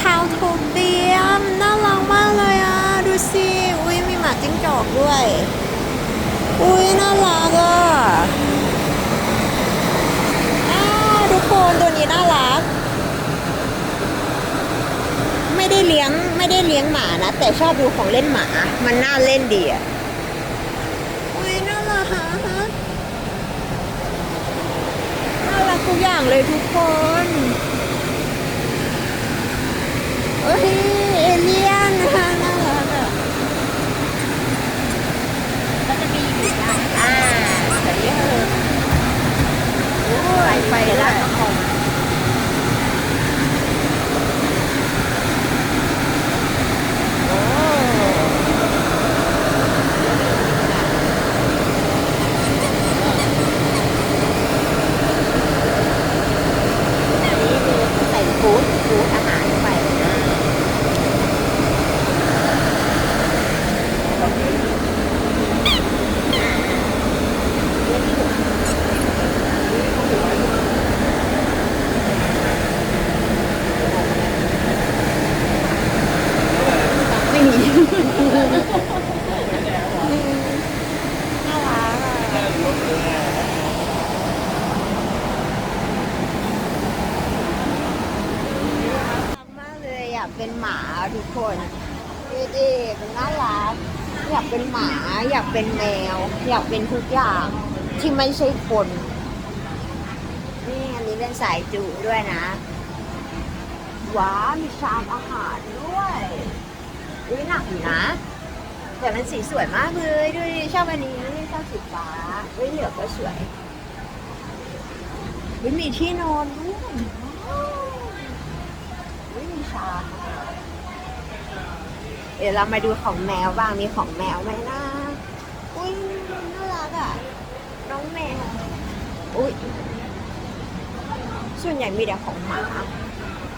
พาวโทเปียมน่ารักมากเลยอะ ดูสิ อุ้ยมีหมาจิ้งจอกด้วย อุ้ยน่ารักอะอ้าทุกคนตัวนี้น่ารัก ไม่ได้เลี้ยงไม่ได้เลี้ยงหมานะ แต่ชอบดูของเล่นหมา มันน่าเล่นดีอะ อุ้ยน่ารักฮะน่ารักทุกอย่างเลยทุกคน เอ้ยเอเลี่ยนนะคะน่ารักอะ ก็จะมีอยู่ได้ อ่าแบบนี้เออโอ้ยไป เดี๋ยว แล้ เรา ว ของ โอ้อันนี้คือใส่ฟู้ดฟู้ดอาหารเข้าไป ไม่มีน่ารักอะรักมากเลยอยากเป็นหมาทุกคนดูดิมันน่ารัก อยากเป็นหมาอยากเป็นแมว อยากเป็นทุกอย่างที่ไม่ใช่คนนี่อันนี้เป็นสายจุด้วยนะว้ามีชามอาหารด้วย อุ้ยหนักอยู่นะแต่มันสีสวยมากเลยดูดิชอบอันนี้ชอบสีฟ้าเฮ้ยเหลือก็สวยเฮ้ยมีที่นอนด้วยเฮ้ยมีชาเดี๋ยวเรามาดูของแมวบ้างมีของแมวไหมนะอุ้ยน่ารักอะน้องแมวอุ้ยส่วนใหญ่มีแต่ของหมา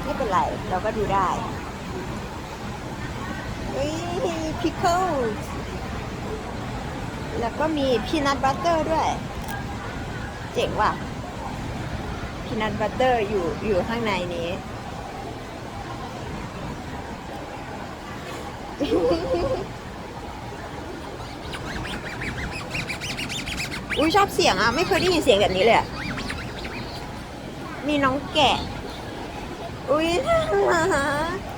ไม่เป็นไร เราก็ดูได้ เฮ้ยพิคเกิลแล้วก็มีพีนัทบัตเตอร์ด้วย เจ๋งว่ะพีนัทบัตเตอร์อยู่อยู่ข้างในนี้ อุ้ยชอบเสียงอะ ไม่เคยได้ยินเสียงแบบนี้เลยมีน้องแกะ อุ้ยน่ารัก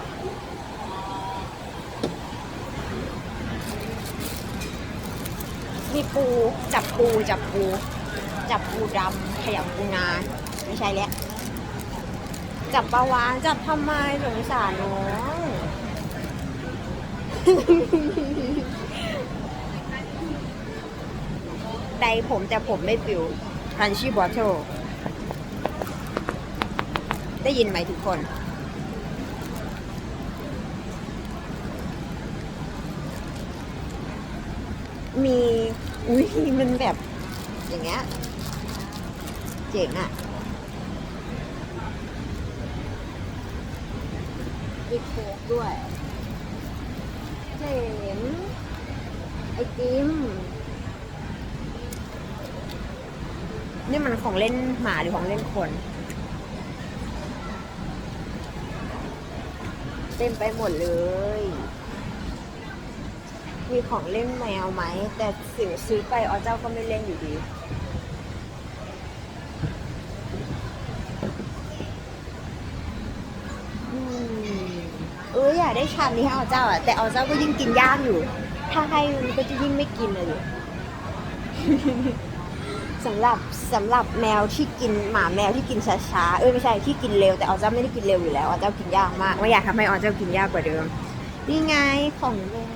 มีปูจับปูจับปู จับปูดำขยำปูนาไม่ใช่แล้วจับปลาวานจับทำไมสงสารน้องไดผมแต่ผมไม่ปิวคันชี่บอทเทลได้ยินไหมทุกคนมี อุ้ยมันแบบอย่างเงี้ยเจ๋งอะ่ะมีโค้กด้วย เจ๋งไอติมนี่มันของเล่นหมาหรือของเล่นคน เต็มไปหมดเลย มีของเล่นแมวไหม แต่สิ่งซื้อไปอ๋อเจ้าก็ไม่เล่นอยู่ดีอืมเอออยากได้ชามนี้ให้เอเจ้าอะ แต่เอเจ้าก็ยิ่งกินยากอยู่ ถ้าให้มันก็จะยิ่งไม่กินเลยสำหรับสำหรับแมวที่กินหมาแมวที่กินช้าๆ เอ้ยไม่ใช่ที่กินเร็วแต่ออเจ้าไม่ได้กินเร็วอยู่แล้วออเจ้ากินยากมากไม่อยากทำให้ออเจ้ากินยากกว่าเดิม นี่ไงของแมว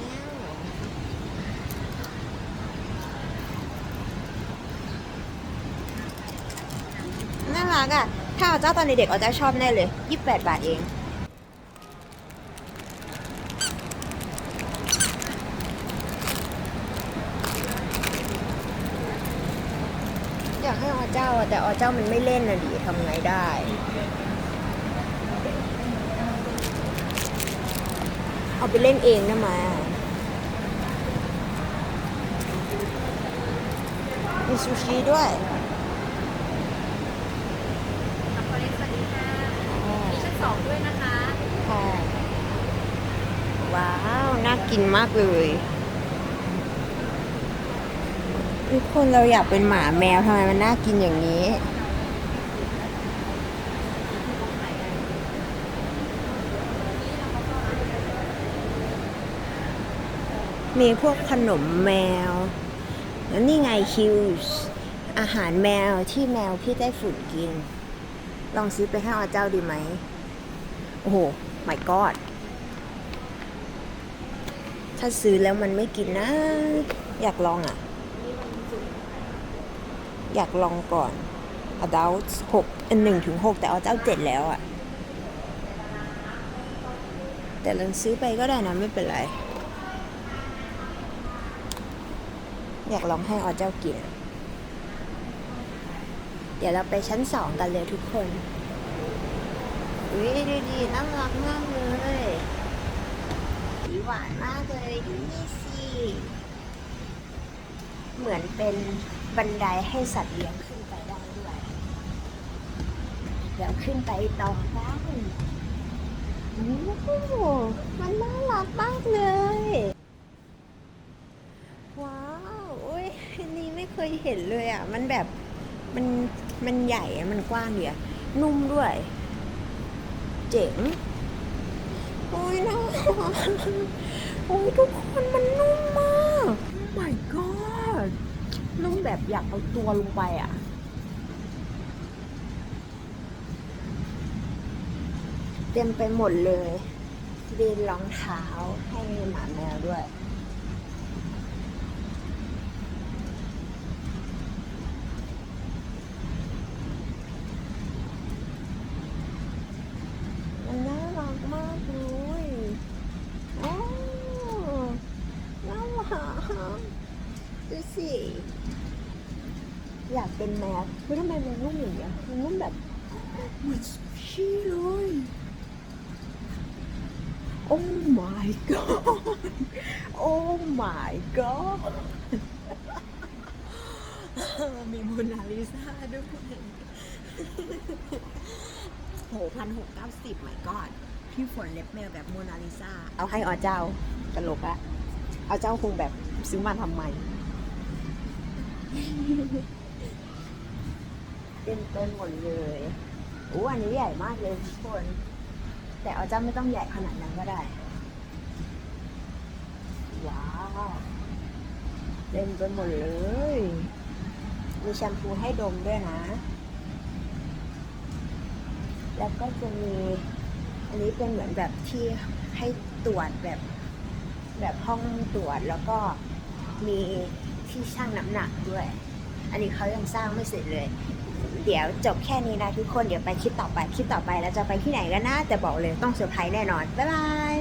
น่า รักอะ ถ้าออเจ้าตอนเด็กๆออเจ้าชอบแน่เลยยี่สิบแปดบาทเอง อยากให้อเจ้าอะแต่อเจ้ามันไม่เล่นนะดิทำไงได้เอาไปเล่นเองได้ไหมมีซูชิด้วย คอลเลกสวัสดีค่ะมีชั้นสองด้วยนะคะ ค่ะ น่า กินมากเลยทุกคนเราอยากเป็นหมาแมวทำไมมันน่ากินอย่างนี้ มีพวกขนมแมว แล้วนี่ไงคิวส์อาหารแมวที่แมวพี่ได้ฝึกกิน ลองซื้อไปให้อาเจ้าดีไหม โอ้โห my god ถ้าซื้อแล้วมันไม่กินนะ อยากลองอะ อยากลองก่อน adults หกอันหนึ่งถึงหกแต่เอาเจ้าเจ็ดแล้วอะ แต่เราซื้อไปก็ได้นะ ไม่เป็นไร อยากลองให้ออเจ้ากิน เดี๋ยวเราไปชั้นสองกันเลยทุกคนอุ้ยดูดีน่ารักมากเลย สีหวานมากเลยดูนี่สิเหมือนเป็นบันไดให้สัตว์เลี้ยงขึ้นไปได้ด้วยเดี๋ยวขึ้นไปต่อได้โอ้โหมันน่ารักมากเลย ว้าวอุ้ยอันนี้ไม่เคยเห็นเลยอะ มันแบบมันมันใหญ่มันกว้างเดียนุ่มด้วย เจ๋ง โอ้ยน่ารักโอ้ยทุกคนมันนุ่มมาก my god นุ่มแบบอยากเอาตัวลงไปอะเต็มไปหมดเลยดีนรองเท้าให้หมาแมวด้วย มันน่ารักมากเลยโอ้น่ารักดูสิ อยากเป็นแมวเฮ้ยทำไมมันนุ่มอย่างเงี้ยมันนุ่มแบบเหมือนซูชิเลยโอ้ my god โอ้ my god มีโมนาลิซาด้วยโหพันหกเก้าสิบหมายก่อนพี่ฝนเล็บแมวแบบโมนาลิซาเอาให้อเจ้าตลกอะเอาเจ้าคงแบบซื้อมาทำไม เต็มเต็มหมดเลยอู้อันนี้ใหญ่มากเลยทุกคน แต่เอาเจ้าไม่ต้องใหญ่ขนาดนั้นก็ได้ ว้าวเต็มไปหมดเลย มีแชมพูให้ดมด้วยนะ แล้วก็จะมี อันนี้เป็นเหมือนแบบที่ให้ตรวจแบบแบบห้องตรวจแล้วก็มีที่ชั่งน้ำหนักด้วย อันนี้เขายังสร้างไม่เสร็จเลย เดี๋ยวจบแค่นี้นะทุกคน เดี๋ยวไปคลิปต่อไป คลิปต่อไปแล้วจะไปที่ไหนกันนะแต่บอกเลยต้องเซอร์ไพรส์แน่นอน บ๊ายบาย